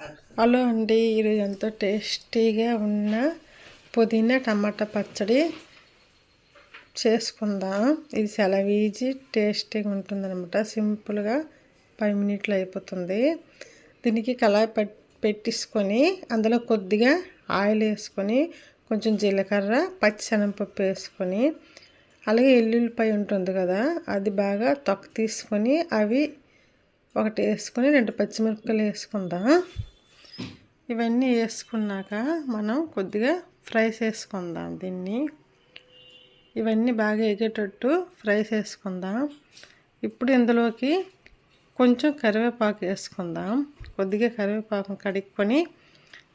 Hello అండి ఈరోజు ఎంతో టేస్టీగా ఉన్న పుదీనా టమాటా పచ్చడి చేసుకుందాం. ఇది చాలా ఈజీ టేస్టీగా ఉంటుందన్నమాట. సింపుల్గా ఫైవ్ మినిట్లు అయిపోతుంది. దీనికి కళాయి పెట్టించుకొని అందులో కొద్దిగా ఆయిల్ వేసుకొని కొంచెం జీలకర్ర పచ్చిశనగపప్పు వేసుకొని అలాగే ఎల్లుల్లిపాయ ఉంటుంది కదా అది బాగా తొక్క తీసుకొని అవి ఒకటి వేసుకొని రెండు పచ్చిమిరపకాయలు వేసుకుందాం. ఇవన్నీ వేసుకున్నాక మనం కొద్దిగా ఫ్రై చేసుకుందాం దీన్ని. ఇవన్నీ బాగా ఎగేటట్టు ఫ్రై చేసుకుందాం ఇప్పుడు ఇందులోకి కొంచెం కరివేపాకు వేసుకుందాం. కొద్దిగా కరివేపాకు కడుక్కొని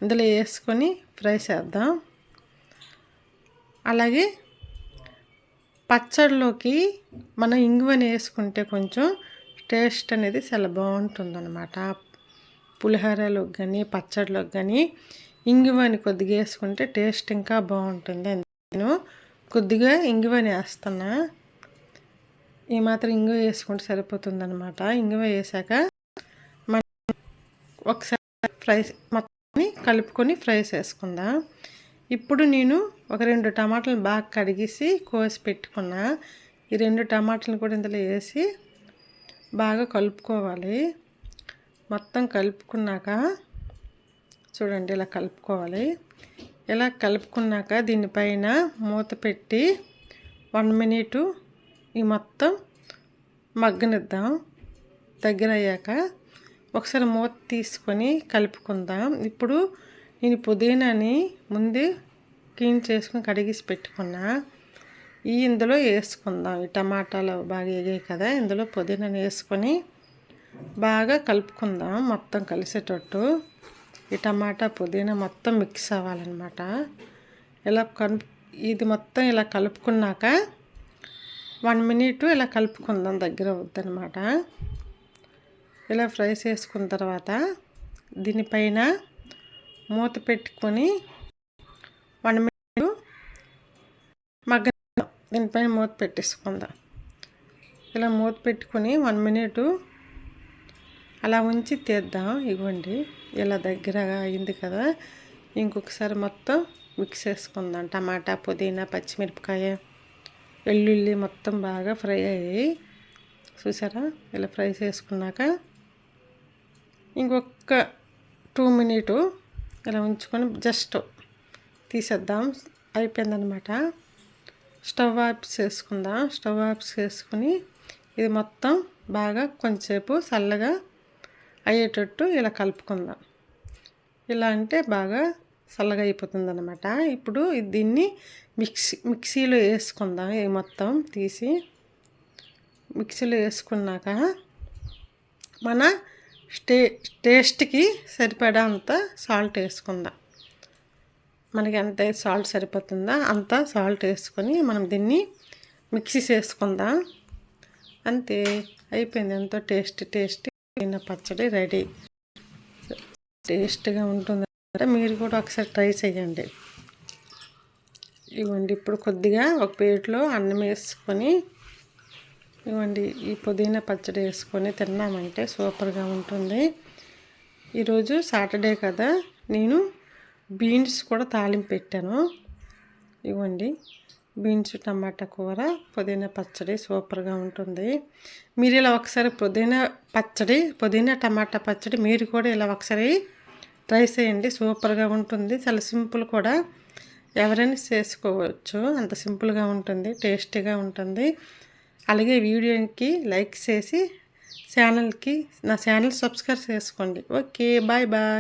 ఇందులో వేసుకొని ఫ్రై చేద్దాం అలాగే పచ్చడిలోకి మనం ఇంగువని వేసుకుంటే కొంచెం టేస్ట్ అనేది చాలా బాగుంటుందన్నమాట. పులిహోరలోకి కానీ పచ్చడిలోకి కానీ ఇంగువని కొద్దిగా వేసుకుంటే టేస్ట్ ఇంకా బాగుంటుంది. నేను కొద్దిగా ఇంగువని వేస్తున్నా. ఈ మాత్రం ఇంగువ వేసుకుంటే సరిపోతుంది అనమాట ఇంగువ వేసాక మనం ఒకసారి ఫ్రై మొత్తం కలుపుకొని ఫ్రై చేసుకుందాం. ఇప్పుడు నేను ఒక రెండు టమాటాలు బాగా కడిగేసి కోసి పెట్టుకున్నా. ఈ రెండు టమాటాలను కూడా ఇందులో వేసి బాగా కలుపుకోవాలి. మొత్తం కలుపుకున్నాక చూడండి ఇలా కలుపుకోవాలి. ఇలా కలుపుకున్నాక దీనిపైన మూత పెట్టి వన్ మినిట్ ఈ మొత్తం మగ్గనిద్దాం. దగ్గర అయ్యాక ఒకసారి మూత తీసుకొని కలుపుకుందాం. ఇప్పుడు నేను పుదీనాని ముందు క్లీన్ చేసుకుని కడిగేసి పెట్టుకున్నా. ఈ ఇందులో వేసుకుందాం. ఈ టమాటాలు బాగా ఎగాయి కదా ఇందులో పుదీనాని వేసుకొని బాగా కలుపుకుందాం మొత్తం కలిసేటట్టు. ఈ టమాటా పుదీనా మొత్తం మిక్స్ అవ్వాలన్నమాట. ఇలా కలుపు ఇది మొత్తం ఇలా కలుపుకున్నాక వన్ మినిట్ ఇలా కలుపుకుందాం దగ్గర వద్దనమాట ఇలా ఫ్రై చేసుకున్న తర్వాత దీనిపైన మూత పెట్టుకొని వన్ మినిట్ మగ్గ దీనిపైన మూత పెట్టేసుకుందాం. ఇలా మూత పెట్టుకొని వన్ మినిట్ అలా ఉంచి తీద్దాం. ఇవ్వండి ఇలా దగ్గరగా అయింది కదా. ఇంకొకసారి మొత్తం మిక్స్ చేసుకుందాం. టమాటా పుదీనా పచ్చిమిరపకాయ వెల్లుల్లి మొత్తం బాగా ఫ్రై అయ్యాయి. చూసారా? ఇలా ఫ్రై చేసుకున్నాక ఇంకొక టూ మినిట్ ఇలా ఉంచుకొని జస్ట్ తీసేద్దాం. అయిపోయిందనమాట స్టవ్ ఆఫ్ చేసుకుందాం? స్టవ్ ఆఫ్ చేసుకుని ఇది మొత్తం బాగా కొంచెంసేపు చల్లగా అయ్యేటట్టు ఇలా కలుపుకుందాం. ఇలా అంటే బాగా చల్లగా అయిపోతుంది అనమాట ఇప్పుడు దీన్ని మిక్సీ మిక్సీలో వేసుకుందాం. ఈ మొత్తం తీసి మిక్సీలో వేసుకున్నాక మన స్టే టేస్ట్కి సరిపడా అంత సాల్ట్ వేసుకుందాం. మనకి ఎంత సాల్ట్ సరిపోతుందో? అంత సాల్ట్ వేసుకొని మనం దీన్ని మిక్సీ చేసుకుందాం. అంతే అయిపోయింది. ఎంతో టేస్ట్ టేస్ట్ పచ్చడి రెడీ. టేస్ట్గా ఉంటుంది. మీరు కూడా ఒకసారి ట్రై చేయండి. ఇవ్వండి ఇప్పుడు కొద్దిగా ఒక ప్లేట్లో అన్నం వేసుకొని ఇవ్వండి ఈ పుదీనా పచ్చడి వేసుకొని తిన్నామంటే సూపర్గా ఉంటుంది. ఈరోజు సాటర్డే కదా నేను బీన్స్ కూడా తాలింపు పెట్టాను. ఇవ్వండి. బీన్స్ టమాటా కూర పుదీనా పచ్చడి సూపర్గా ఉంటుంది. మీరు ఇలా ఒకసారి పుదీనా పచ్చడి పుదీనా టమాటా పచ్చడి మీరు కూడా ఇలా ఒకసారి ట్రై చేయండి. సూపర్గా ఉంటుంది. చాలా సింపుల్ కూడా. ఎవరైనా చేసుకోవచ్చు. అంత సింపుల్గా ఉంటుంది టేస్టీగా ఉంటుంది. అలాగే వీడియోకి లైక్ చేసి ఛానల్కి నా ఛానల్ సబ్స్క్రైబ్ చేసుకోండి. Okay bye bye.